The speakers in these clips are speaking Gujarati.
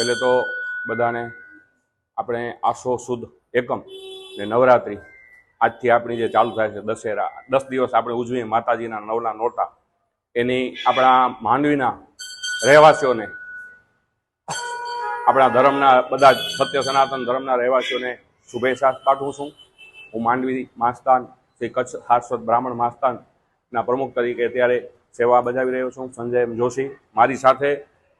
પહેલે તો બધાને આપણે આસો સુદ એકમ ને નવરાત્રિ આજથી આપણી જે ચાલુ થાય છે દશેરા, દસ દિવસ આપણે ઉજવીએ માતાજીના નવલા નોટા એની આપણા માંડવીના રહેવાસીઓને, આપણા ધર્મના બધા સત્ય સનાતન ધર્મના રહેવાસીઓને શુભેચ્છા પાઠવું છું. હું માંડવી માસ્તાન શ્રી કચ્છ શાશ્વત બ્રાહ્મણ માસ્તાનના પ્રમુખ તરીકે અત્યારે સેવા બજાવી રહ્યો છું. સંજય જોશી મારી સાથે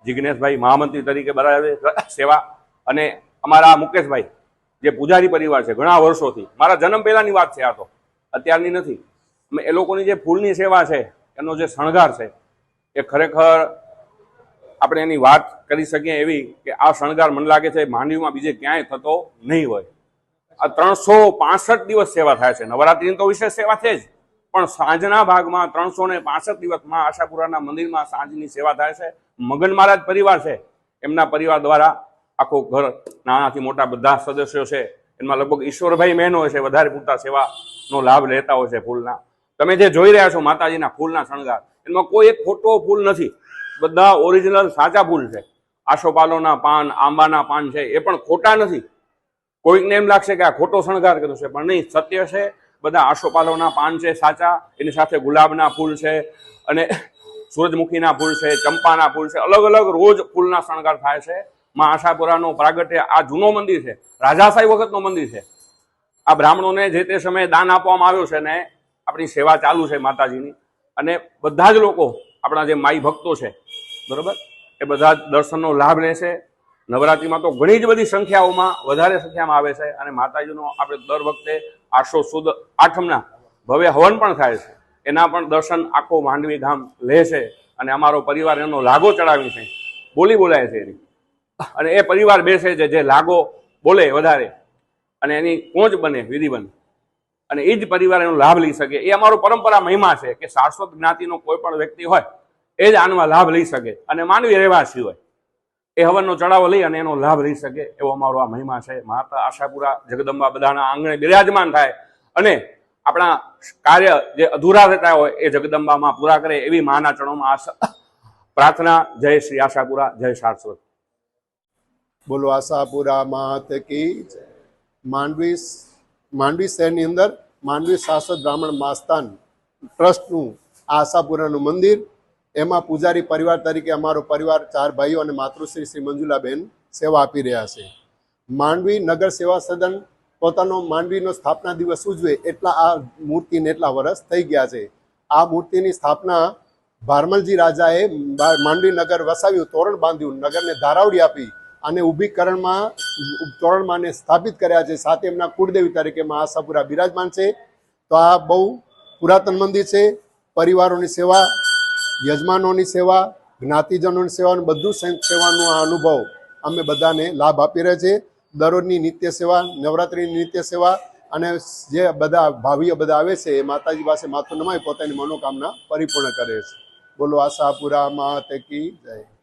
જિજ્ઞેશભાઈ મહામંત્રી તરીકે બરાબર સેવા. અને અમારા મુકેશભાઈ, જે પૂજારી પરિવાર છે, ઘણા વર્ષોથી. મારા જન્મ પહેલાંની વાત છે આ તો. અત્યારની નથી. અમે એ લોકોની જે ફૂલની સેવા છે, એનો જે શણગાર છે, એ ખરેખર આપણે એની વાત કરી શકીએ એવી કે આ શણગાર મને લાગે છે માંડવીમાં બીજે ક્યાંય થતો નહીં હોય. આ ત્રણસો દિવસ સેવા થાય છે. નવરાત્રિની તો વિશેષ સેવા છે જ. પણ સાંજના ભાગમાં ત્રણસો ને પાસઠ દિવસમાં આશાપુરાના મંદિરમાં સાંજની સેવા થાય છે. મગન મહારાજ પરિવાર છે. એમના પરિવાર દ્વારા આખો ઘર નાનાથી મોટા બધા સદસ્યો છે. એમાં લગભગ ઈશ્વરભાઈ મેન હોય છે, વધારે પૂરતા સેવાનો લાભ લેતા હોય છે ફૂલના. તમે જે જોઈ રહ્યા છો માતાજીના ફૂલના શણગાર, એમાં કોઈ એક ખોટો ફૂલ નથી. બધા ઓરિજિનલ સાચા ફૂલ છે. આશોપાલોના પાન, આંબાના પાન છે, એ પણ ખોટા નથી. કોઈકને એમ લાગશે કે આ ખોટો શણગાર કર્યો છે, પણ નહીં, સત્ય છે બધા આશોપાલોના પાન છે સાચા, એની સાથે ગુલાબના ફૂલ છે અને સૂરજમુખીના ફૂલ છે, ચંપાના ફૂલ છે, અલગ અલગ રોજ ફૂલના શણગાર થાય છે. માં આશાપુરાનું પ્રાગટ્ય, આ જૂનો મંદિર છે. રાજાશાહી વખતનો મંદિર છે. આ બ્રાહ્મણોને જે તે સમયે દાન આપવામાં આવ્યું છે ને આપણી સેવા ચાલુ છે માતાજીની. અને બધા જ લોકો આપણા જે માઈ ભક્તો છે, બરોબર? એ બધા દર્શનનો લાભ લે છે. નવરાત્રિમાં તો ઘણી જ બધી સંખ્યાઓમાં વધારે સંખ્યામાં આવે છે અને માતાજીનો આપણે દર વખતે આઠસો સુદ આઠમના ભવ્ય હવન પણ થાય છે. એના પણ દર્શન આખો માંડવી ગામ લે છે અને અમારો પરિવાર એનો લાગો ચડાવી છે. બોલી બોલાય છે એની. અને એ પરિવાર બેસે છે જે લાગો બોલે વધારે. અને એની કોંચ બને, વિધિ બને. અને એ જ પરિવાર એનો લાભ લઈ શકે. એ અમારો પરંપરા મહિમા છે કે શાશ્વત જ્ઞાતિનો કોઈ પણ વ્યક્તિ હોય, એ જ આનમાં લાભ લઈ શકે. અને માનવી રહેવાસી હોય. એ હવનનો ચડાવો લઈ અને એનો લાભ લઈ શકે એવો અમારો આ મહિમા છે. માતા આશાપુરા, જગદંબા બધાના આંગણે બિરાજમાન થાય અને આપણા કાર્ય જે અધૂરા રહેતા હોય એ જગદંબામાં પૂરા કરે એવી માના ચરણોમાં આશા પ્રાર્થના. જય શ્રી આશાપુરા, જય શાશ્વત બોલો આશાપુરા માત કી માંડવી માંડવી શહેરની અંદર માંડવી શાશ્વત બ્રાહ્મણ માસ્તાન ટ્રસ્ટનું આશાપુરાનું મંદિર એમાં પૂજારી પરિવાર તરીકે અમારો પરિવાર ચાર ભાઈઓ અને માતૃશ્રી શ્રી મંજુલાબેન સેવા આપી રહ્યા છે. માંડવી નગર સેવા સદન પોતાનો માંડવીનો સ્થાપના દિવસ ઉજવે એટલા આ મૂર્તિને એટલા વર્ષ થઈ ગયા છે. આ મૂર્તિની સ્થાપના ભારમલજી રાજાએ માંડવી નગર વસાવ્યું, તોરણ બાંધ્યું, નગરને ધારાવડી આપી અને ઊભીકરણમાં તોરણમાંને સ્થાપિત કર્યા છે. સાથે એમના કુળદેવી તરીકે મા આશાપુરા બિરાજમાન છે. તો આ બહુ પુરાતન મંદિર છે. પરિવારોની સેવા યજમાનોની સેવા, જ્ઞાતિજનોની સેવા અને બધું સંયુક્ત સેવાનો આ અનુભવ અમે બધાને લાભ આપી રહ્યા છે દરરોજની નિત્ય સેવા, નવરાત્રિની નિત્ય સેવા અને જે બધા ભાવિઓ બધા આવે છે એ માતાજી પાસે માથું નમાય પોતાની મનોકામના પરિપૂર્ણ કરે છે. બોલો આશાપુરા માત કી જય.